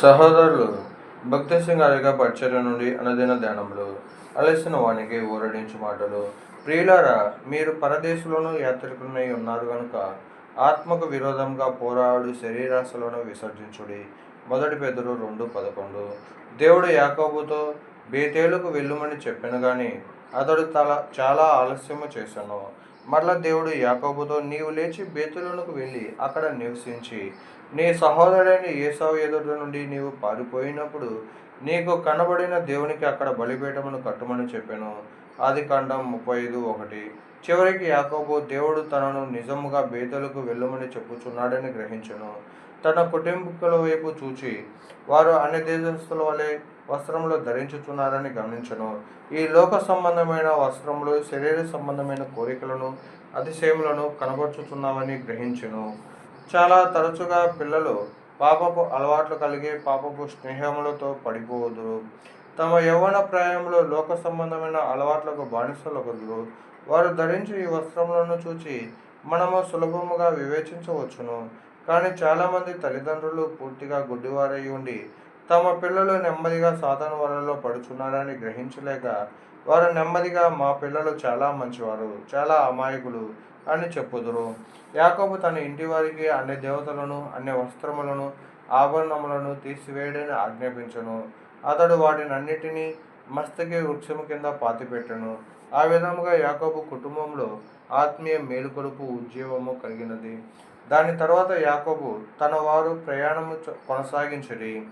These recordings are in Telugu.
సహోదరులు భక్తి సింగారిగా పరిచర్య నుండి అనదిన ధ్యానంలో అలసిన వానికి ఊరడించు మాటలు. ప్రియులారా మీరు పరదేశంలోనూ యాత్రికులై ఉన్నారు కనుక ఆత్మకు విరోధంగా పోరాడు శరీరాశలను విసర్జించుడి. మొదటి పెదరు రెండు పదకొండు. దేవుడు యాకోబుతో బేతేలుకు వెళ్ళుమని చెప్పాను కానీ అతడు తల చాలా ఆలస్యము చేశాను మరలా దేవుడు యాకోబుతో నీవు లేచి బేతులకు వెళ్ళి అక్కడ నివసించి నీ సహోదరుడైన ఏసావు ఎదుట నుండి నీవు పారిపోయినప్పుడు నీకు కనబడిన దేవునికి అక్కడ బలిపీఠమును కట్టుమని చెప్పాను. ఆది కాండం ముప్పై ఐదు ఒకటి. చివరికి యాకోబు దేవుడు తనను నిజముగా బేతలకు వెళ్ళమని చెప్పుచున్నాడని గ్రహించను. తన కుటుంబీకుల వైపు చూచి వారు అన్ని దేశస్తుల వలె వస్త్రములు ధరించుచున్నారని గమనించను. ఈ లోక సంబంధమైన వస్త్రములు శరీర సంబంధమైన కోరికలను అతిశయములను కనబరుచుతున్నామని గ్రహించను. చాలా తరచుగా పిల్లలు పాపపు అలవాట్లు కలిగి పాపపు స్నేహములతో పడిపోదురు. తమ యవ్వన ప్రాయంలో లోక సంబంధమైన అలవాట్లకు బానిసలగుదురు. వారు ధరించి ఈ వస్త్రములను చూచి మనము సులభముగా వివేచించవచ్చును. కానీ చాలామంది తల్లిదండ్రులు పూర్తిగా గుడ్డివారై ఉండి తమ పిల్లలు నెమ్మదిగా సాధన వలలో పడుచున్నారని గ్రహించలేక వారు నెమ్మదిగా మా పిల్లలు చాలా మంచివారు చాలా అమాయకులు అని చెప్పుదురు. యాకోబు తన ఇంటి వారికి అన్ని దేవతలను అన్ని వస్త్రములను ఆభరణములను తీసివేయడని ఆజ్ఞాపించను. అతడు వాటినన్నిటినీ మస్తకి వృక్షము కింద పాతిపెట్టెను ఆ విధముగా యాకోబు కుటుంబంలో ఆత్మీయ మేలుకొలుపు ఉద్యోగము కలిగినది. దాని తర్వాత యాకోబు తన వారు ప్రయాణము కొనసాగించడి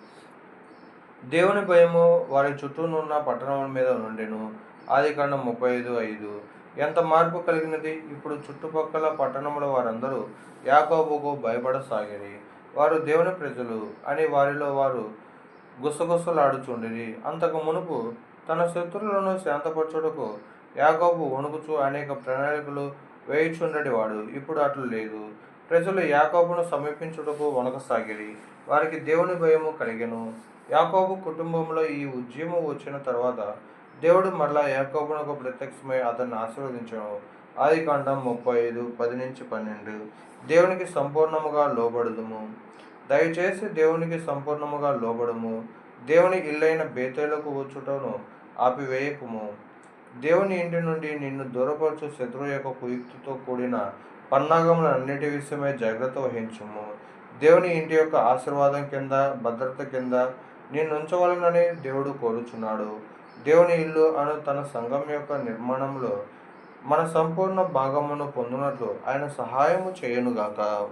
దేవుని భయము వారి చుట్టూనున్న పట్టణముల మీద నుండెను. ఆది కాండం ముప్పై ఐదు ఐదు. ఎంత మార్పు కలిగినది? ఇప్పుడు చుట్టుపక్కల పట్టణముల వారందరూ యాకోబుకు భయపడసాగిరి. వారు దేవుని ప్రజలు అని వారిలో వారు గుసగుసలాడుచుండిరి. అంతకు మునుపు తన శత్రువులను శాంతపరచుటకు యాకోబు వణుకుచు అనేక ప్రణాళికలు వేయుచుండడివాడు ఇప్పుడు అట్లు లేదు. ప్రజలు యాకోబును సమీపించుటకు వణకసాగిరి. వారికి దేవుని భయము కలిగెను. యాకోబు కుటుంబంలో ఈ ఉద్యమం వచ్చిన తర్వాత దేవుడు మరలా యాకోబునకు ప్రత్యక్షమై అతన్ని ఆశీర్వదించను. ఆది కాండం ముప్పై ఐదు పది నుంచి పన్నెండు. దేవునికి సంపూర్ణముగా లోబడుదుము. దయచేసి దేవునికి సంపూర్ణముగా లోబడము. దేవుని ఇల్లైన బేతేలకు వచ్చుటను ఆపివేయకుము. దేవుని ఇంటి నుండి నిన్ను దూరపరచు శత్రువు యొక్క కుయుక్తితో కూడిన పన్నాగములన్నిటి విషయమై జాగ్రత్త వహించుము. దేవుని ఇంటి యొక్క ఆశీర్వాదం కింద భద్రత కింద నిన్ను ఉంచవలనని దేవుడు కోరుచున్నాడు. దేవుని ఇల్లు అను తన సంఘం యొక్క నిర్మాణంలో మన సంపూర్ణ భాగమును పొందినట్లు ఆయన సహాయము చేయనుగాక.